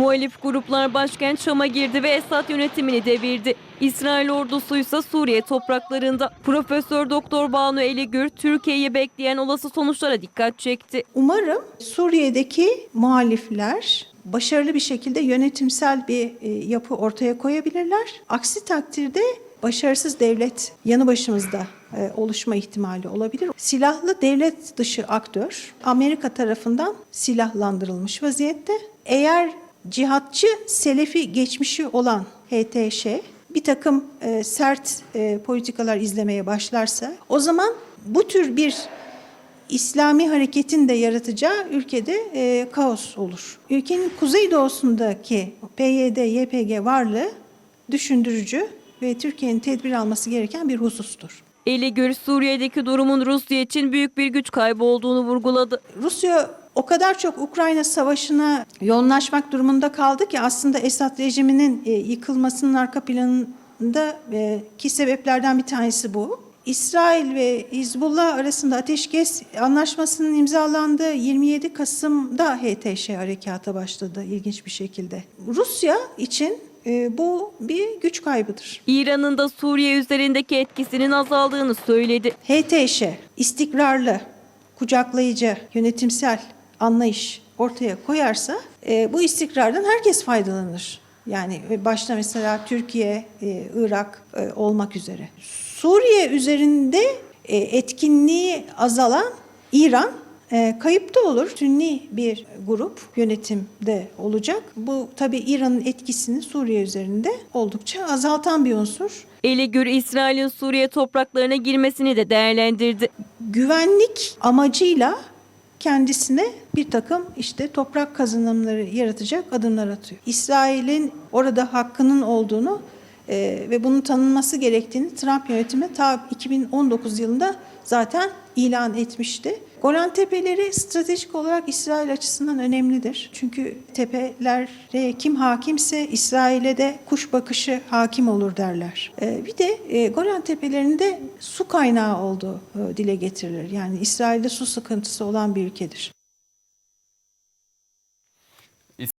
Muhalif gruplar başkent Şam'a girdi ve Esad yönetimini devirdi. İsrail ordusu ise Suriye topraklarında. Profesör Doktor Banu Eligür Türkiye'yi bekleyen olası sonuçlara dikkat çekti. Umarım Suriye'deki muhalifler başarılı bir şekilde yönetimsel bir e, yapı ortaya koyabilirler. Aksi takdirde başarısız devlet yanı başımızda e, oluşma ihtimali olabilir. Silahlı devlet dışı aktör Amerika tarafından silahlandırılmış vaziyette. Eğer cihatçı Selefi geçmişi olan HTŞ bir takım e, sert e, politikalar izlemeye başlarsa o zaman bu tür bir İslami hareketin de yaratacağı ülkede e, kaos olur. Ülkenin kuzeydoğusundaki PYD, YPG varlığı düşündürücü ve Türkiye'nin tedbir alması gereken bir husustur. Eligür Suriye'deki durumun Rusya için büyük bir güç kaybı olduğunu vurguladı. Rusya o kadar çok Ukrayna savaşına yoğunlaşmak durumunda kaldı ki aslında Esad rejiminin e, yıkılmasının arka planında e, ki sebeplerden bir tanesi bu. İsrail ve Hizbullah arasında ateşkes anlaşmasının imzalandığı 27 Kasım'da HTŞ harekata başladı ilginç bir şekilde. Rusya için e, bu bir güç kaybıdır. İran'ın da Suriye üzerindeki etkisinin azaldığını söyledi. HTŞ istikrarlı, kucaklayıcı, yönetimsel anlayış ortaya koyarsa e, bu istikrardan herkes faydalanır. Yani ve başta mesela Türkiye, e, Irak e, olmak üzere. Suriye üzerinde e, etkinliği azalan İran e, kayıpta olur. Sünni bir grup yönetimde olacak. Bu tabii İran'ın etkisini Suriye üzerinde oldukça azaltan bir unsur. Eligür İsrail'in Suriye topraklarına girmesini de değerlendirdi. güvenlik amacıyla kendisine bir takım işte toprak kazanımları yaratacak adımlar atıyor. İsrail'in orada hakkının olduğunu e, ve bunun tanınması gerektiğini Trump yönetimi ta 2019 yılında zaten ilan etmişti. Golan Tepeleri stratejik olarak İsrail açısından önemlidir. Çünkü tepelere kim hakimse İsrail'e de kuş bakışı hakim olur derler. E, bir de e, Golan Tepelerinde su kaynağı olduğu e, dile getirilir. Yani İsrail'de su sıkıntısı olan bir ülkedir.